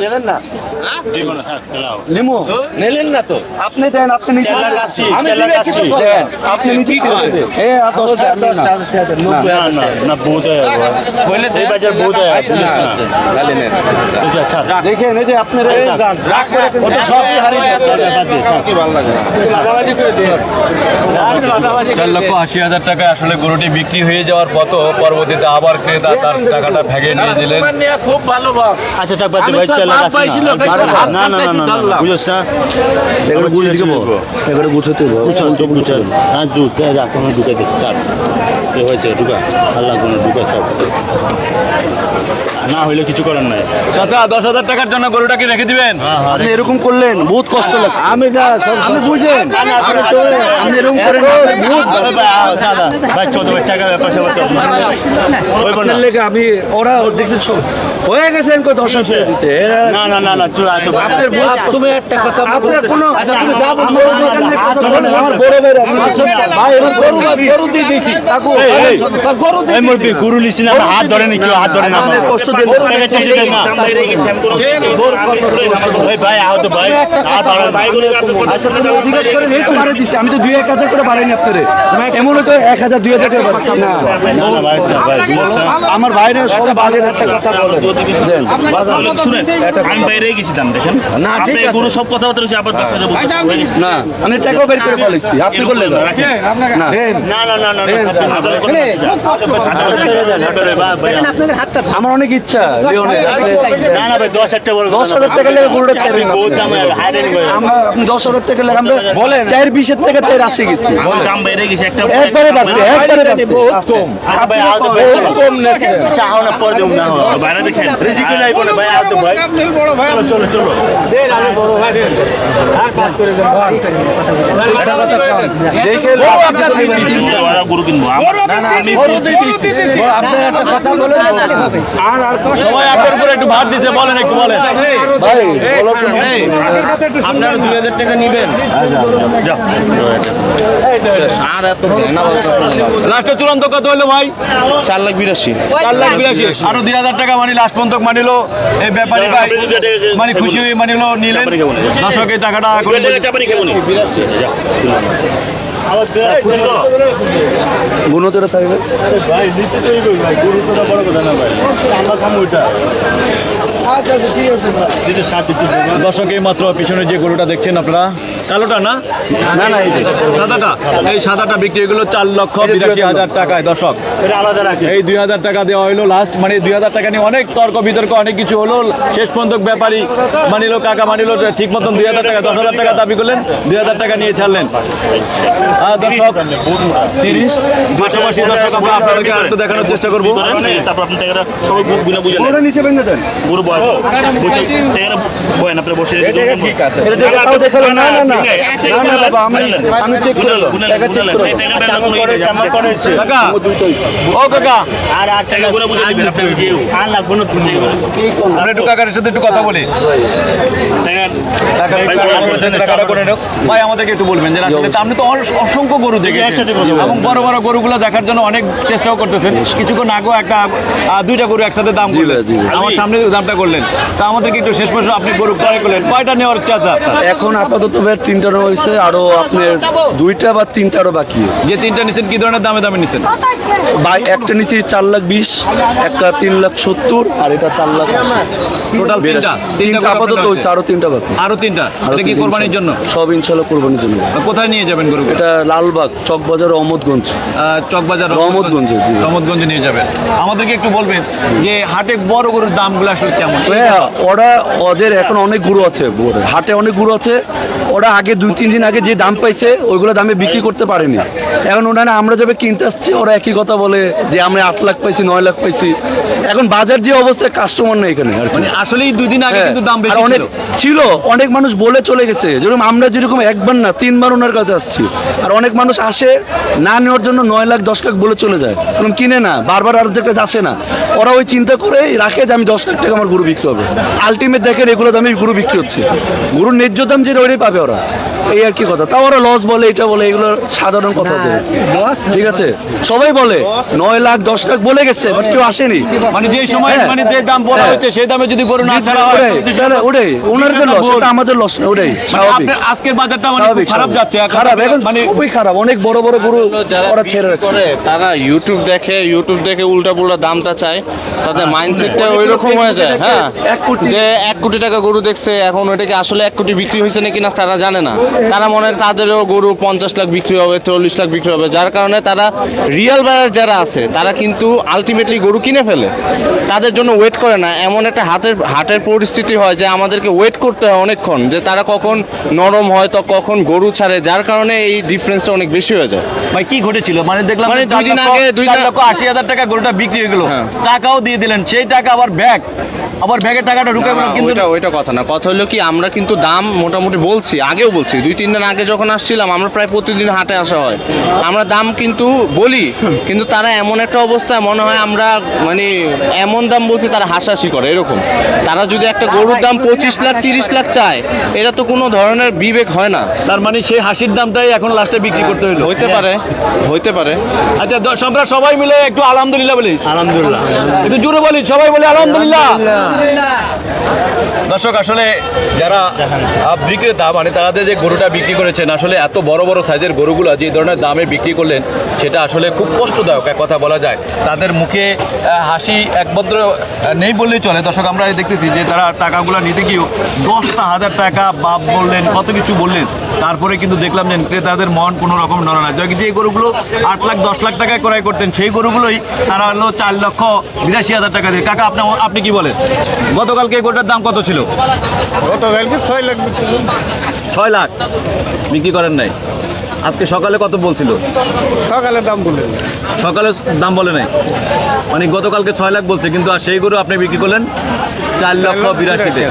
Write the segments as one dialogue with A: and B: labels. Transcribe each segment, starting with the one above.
A: নেলেন না লিমু নিলেন না তো
B: আপনি দেন আপনি দেন আপনি এ আর দশ
C: হয়ে হয়ে আচ্ছা
B: দেখেন এই যে আপনার
D: চার লক্ষ আশি হাজার টাকা আসলে গরুটি বিক্রি হয়ে যাওয়ার পথ পরবর্তীতে আবার ক্রেতা তার টাকাটা ভেঙে নিয়ে দিলেন
A: খুব ভালো
C: আচ্ছা না। না না না না না
A: ধরলাম।
C: বুঝছ? না
B: এগুলো গুছিয়ে দিব এগুলো গুছাতে হবে।
C: বুঝছ বুঝছ হ্যাঁ দুধ এখন দুটো গেছে চার হয়েছে ঢুকা। আল্লাহ কোনো ঢুকা সব। না হইলে কিছু করার নাই।
D: চাচা দশ হাজার টাকার জন্য গরুটাকে রেখে দিবেন?
C: হ্যাঁ হ্যাঁ
B: আপনি এরকম করলেন বহুত কষ্ট লাগছে।
A: আমি
B: বুঝেন
A: আমি
B: আপনি এরকম করেন না,
C: ভাই, চোদ্দ টাকা ব্যাপার স্যাপার
B: আপনার লেগে আমি ওরা দেখছেন হয়ে গেছে এনকো দশ হাজার দিতে।
C: না না না না চুর তো
B: আপনার বহুত
A: তুমি একটা কথা
B: আপনার কোনো
A: আচ্ছা, তুমি যা বলব,
B: আমার বড় ভাই গরু গরু দিয়ে দিয়েছি।
A: গরু
C: লিসি না। হাত ধরে নি। কেউ হাত ধরে না
B: আমাদের কষ্ট দিন।
C: না ভাই আহ তো ভাই হাত ধরে
B: আচ্ছা তুমি জিজ্ঞেস করেন এই তো বাড়াই দিচ্ছি আমি তো দুই এক হাজার করে বাড়াইনি আপনারে। এমন তো এক হাজার দুই হাজার করে না।
C: না না ভাই স্যার, ভাই বুঝছ না?
B: আমার বাইরে সব বাজের একটা কথা বলেন। দেন
E: শুনেন আমি বাইরে গেছিলাম দেখেন।
A: না, ঠিক
E: আপনি
A: আছে।
E: গরু সব কথা বলতে আবার দশ হাজার গেছে।
B: না আমি টাকাও বের করে ফেলেছি। আপনি করলেন না। না
C: না না
B: আমার অনেক ইচ্ছা
C: না না ভাই দশ একটা
B: দশ হাজার টাকা লেগে গরুটা ছেড়ে দশ হাজার টাকা লেগে আমরা বলেন চার বিশের থেকে চার গেছি একবারে বাড়ছে একবারে
C: আচ্ছা
B: দেখে
E: গরু কিনবো
A: একটা কথা বলে
D: সবাই আপনার উপরে একটু ভাত দিছে বলেন একটু বলেন।
B: ভাই
D: আপনারা দুই হাজার টাকা নিবেন। লাস্টে চূড়ান্ত কত হলো ভাই?
B: চার লাখ বিরাশি।
D: চার লাখ বিরাশি। আরও দুই হাজার টাকা মানে লাস্ট পর্যন্ত মানিলো। এই ব্যাপারী ভাই মানে খুশি হয়ে মানিলো নিলেন। দর্শক এই টাকাটা
B: গুণতরা থাকবে?
C: ভাই নিতে তো এই ভাই গুণতরা তো বড় কথা না ভাই। আমরা খামো ওইটা
D: দর্শক এই মাত্র পিছনে যে গরুটা দেখছেন আপনারা কালোটা না?
B: না না এই যে।
D: সাদাটা? এই সাদাটা বিক্রি গেলো চার লক্ষ বিরাশি হাজার টাকায় দর্শক।
C: এটা আলাদা রাখি।
D: এই দুই হাজার টাকা দেওয়া হলো লাস্ট মানে দুই হাজার টাকা নিয়ে অনেক তর্ক বিতর্ক অনেক কিছু হলো। শেষ পর্যন্ত ব্যাপারী মানিলো কাকা মানিলো ঠিক মতন দুই হাজার টাকা দশ হাজার টাকা দাবি করলেন দুই হাজার টাকা নিয়ে ছাড়লেন। আর দর্শক তিরিশ পাশাপাশি দর্শক আমরা আপনাদেরকে আরেকটু দেখানোর চেষ্টা করব।
E: তারপর আপনি টাকাটা সবাই গুনা বুঝে
B: ওটা নিচে ভেঙে দেন।
E: গরু বয় বসে টাকাটা বয় না আপনি বসে ঠিক আছে।
B: এটা দেখাল না না। না না না বাবা আমি আমি চেক করে টাকা চেক করে
C: আমার করে আমার করেছে
D: কাকা ও কাকা।
E: আর আট টাকা গুনা বুঝে দিবেন আপনি কেউ।
C: আর লাগবে না তুমি
B: কি কোন
D: আমরা একটু কাকার সাথে একটু কথা বলি।
E: ভাই,
D: আমাদেরকে একটু বলবেন যে আসলে আপনি তো অস- অসংখ্য গরু এবং বড় বড় গরুগুলো দেখার জন্য অনেক চেষ্টাও করতেছেন। কিছুক্ষণ আগেও একটা দুইটা গরু একসাথে দাম করলেন। আমার সামনে দামটা করলেন। তা আমাদেরকে একটু শেষ পর্যন্ত আপনি গরু ক্রয় করলেন। কয়টা নেওয়ার ইচ্ছা আছে
B: এখন আপাতত তিনটা নেওয়া হয়েছে আরও আপনার দুইটা বা তিনটা আরও বাকি।
D: যে তিনটা নিচ্ছেন কি ধরনের দামে দামে নিচ্ছেন?
B: বা একটা নিচে চার লাখ বিশ একটা তিন লাখ সত্তর আর এটা চার লাখ
D: টোটাল তিনটা।
B: তিনটা আপাতত হয়েছে আরও তিনটা বাকি।
D: আরও তিনটা? এটা কি কোরবানির জন্য?
B: সব ইনশাল্লাহ কোরবানির জন্য।
D: কোথায় নিয়ে যাবেন গরু
B: এটা লালবাগ চকবাজার রহমতগঞ্জ
D: চকবাজার
B: রহমতগঞ্জে, জি।
D: নিয়ে যাবেন। আমাদেরকে একটু বলবেন যে হাটে বড় গরুর দামগুলো আসলে কেমন?
B: হ্যাঁ ওরা ওদের এখন অনেক গুরু আছে হাটে অনেক গুরু আছে ওরা আগে দুই, তিন দিন আগে যে দাম পাইছে, ওইগুলো দামে বিক্রি করতে পারেনি। এখন ওনারা আমরা যাবে কিনতে আসছি, ওরা একই কথা বলে যে আমরা আট লাখ পাইছি, নয় লাখ পাইছি। এখন বাজার যে অবস্থায় কাস্টমার নেই এখানে
D: মানে আসলেই দুই দিন আগে
B: হ্যাঁ,
D: কিন্তু দাম বেশি
B: অনেক
D: ছিল
B: অনেক মানুষ বলে চলে গেছে। যেরকম আমরা যেরকম একবার না তিনবার ওনার কাছে আসছি। আর অনেক মানুষ আসে না নেওয়ার জন্য নয় লাখ দশ লাখ বলে চলে যায়। কারণ কিনে না বারবার আর কাছে আসে না। ওরা ওই চিন্তা করে রাখে যে আমি দশ লাখ টাকা আমার গরু বিক্রি হবে। আলটিমেট দেখেন এগুলো দামে গরু বিক্রি হচ্ছে। গরুর ন্যায্য দাম যেটা ওইটাই পাবে ওরা। এই আর কি কথা? তাও ওরা লস বলে এটা বলে এগুলো সাধারণ কথা তো। ঠিক আছে? সবাই বলে নয় লাখ দশ লাখ বলে গেছে বাট কেউ আসেনি।
D: মানে যে সময়
B: হ্যাঁ।
D: মানে যে দাম বলা
B: হ্যাঁ।
D: হচ্ছে সেই দামে যদি গরু না ছাড়া হয়
B: ওটাই তাহলে ওটাই ওনাদের লস এটা আমাদের লস না ওটাই
D: মানে
B: স্বাভাবিক।
D: আজকের বাজারটা মানে খারাপ যাচ্ছে
B: খারাপ এখন
D: মানে
B: খুবই খারাপ অনেক বড় বড় গরু ওরা ছেড়ে রাখছে।
F: তারা ইউটিউব দেখে ইউটিউব দেখে উল্টা পুল্টা দামটা চায়। তাদের মাইন্ডসেটটা ওই রকম হয়ে যায় হ্যাঁ
B: এক কোটি-
F: যে এক কোটি টাকা গরু দেখছে এখন ওইটাকে আসলে এক কোটি বিক্রি হয়েছে নাকি না তারা জানে না। তারা মনে হয় তাদেরও গরু পঞ্চাশ লাখ বিক্রি হবে চল্লিশ লাখ বিক্রি হবে। যার কারণে তারা রিয়েল বায়ার যারা আছে তারা কিন্তু আলটিমেটলি গরু কিনে ফেলে। তাদের জন্য ওয়েট করে না। এমন একটা হাতের হাটের পরিস্থিতি হয় যে আমাদেরকে ওয়েট করতে হয় অনেকক্ষণ যে তারা কখন নরম হয় তো কখন গরু ছাড়ে। যার কারণে এই ডিফারেন্সটা অনেক বেশি হয়ে যায়।
D: ভাই কি ঘটেছিল? মানে দেখলাম
F: মানে দুই দিন আগে, দুই
D: লক্ষ আশি হাজার টাকা গরুটা বিক্রি হয়ে গেল।
F: হ্যাঁ।
D: টাকাও দিয়ে দিলেন। সেই টাকা আবার ব্যাগ আবার ব্যাগের টাকাটা ঢুকে গেল কিন্তু
F: ওইটা কথা না। কথা হলো কি আমরা কিন্তু দাম মোটামুটি বলছি আগেও বলছি দুই তিন দিন আগে যখন আসছিলাম আমরা প্রায় প্রতিদিন হাটে আসা হয়। আমরা দাম কিন্তু বলি কিন্তু তারা এমন একটা অবস্থায় মনে হয় আমরা মানে এমন দাম বলছি তারা হাসাহাসি করে এরকম। তারা যদি একটা গরুর দাম পঁচিশ লাখ তিরিশ লাখ চায় এটা তো কোনো ধরনের বিবেক হয় না।
D: তার মানে সেই হাসির দামটাই এখন লাস্টে বিক্রি করতে হলো
F: হইতে পারে হইতে পারে।
D: আচ্ছা আমরা সবাই মিলে একটু আলহামদুলিল্লাহ বলি আলহামদুলিল্লাহ। একটু জোরে বলি সবাই বলি আলহামদুলিল্লাহ। দর্শক আসলে যারা বিক্রেতা মানে তাদের যে গরুটা বিক্রি করেছেন, আসলে এত বড় বড় সাইজের গরুগুলো যে ধরনের দামে বিক্রি করলেন, সেটা আসলে খুব কষ্টদায়ক এক কথা বলা যায়। তাদের মুখে হাসি একমাত্র নেই বললেই চলে। দর্শক, আমরা দেখতেছি যে তারা টাকাগুলো নিতে গিয়েও দশটা হাজার টাকা বাপ বললেন, কত কিছু বললেন। তারপরে কিন্তু দেখলাম যে ক্রেতাদের মন কোনো রকম নড়ে না। যে এই গরুগুলো আট লাখ দশ লাখ টাকায় ক্রয় করতেন। সেই গরুগুলোই তারা হলো চার লক্ষ বিরাশি হাজার টাকা দিয়ে। কাকা আপনি আপনি কি বলেন? গতকালকে এই গরুটার দাম কত ছিল?
C: গতকালকে ছয় লাখ বিক্রি
D: ছয় লাখ? বিক্রি করেন নাই? আজকে সকালে কত বলছিল?
C: সকালে দাম বললেন
D: সকালে দাম বলে নাই? মানে গতকালকে ছয় লাখ বলছে কিন্তু আর সেই গরু আপনি বিক্রি করলেন চার লক্ষ বিরাশিতে।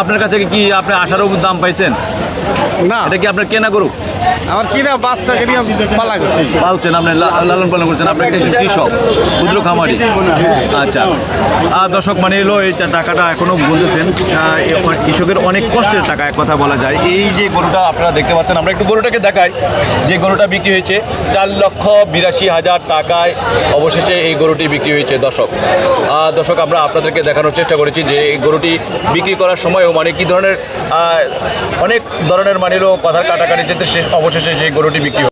D: আপনার কাছে কি আপনি আশারও দাম পাইছেন?
C: না।
D: এটা কি আপনার কেনা গরু?
C: আমার কিনা বাচ্চাকে নিয়ে পালা করতেছি?
D: পালছেন, আপনি লালন পালন করছেন আপনার একজন কৃষক, ক্ষুদ্র খামারি। আচ্ছা। দর্শক মানে এলো, এই টাকাটা এখনও বলতেছেন এ কৃষকের অনেক কষ্টের টাকা, এক কথা বলা যায়। এই যে গরুটা আপনারা দেখতে পাচ্ছেন, আমরা একটু গরুটাকে দেখাই। যে গরুটা বিক্রি হয়েছে, চার লক্ষ বিরাশি হাজার টাকায় অবশেষে এই গরুটি বিক্রি হয়েছে, দর্শক। দর্শক, আমরা আপনাদেরকে দেখানোর চেষ্টা করেছি যে এই গরুটি বিক্রি করার সময়ও মানে কি ধরনের অনেক ধরনের মানেরও কথার কাটাকাটি যেতে শেষ অবশেষে সেই গরুটি বিক্রি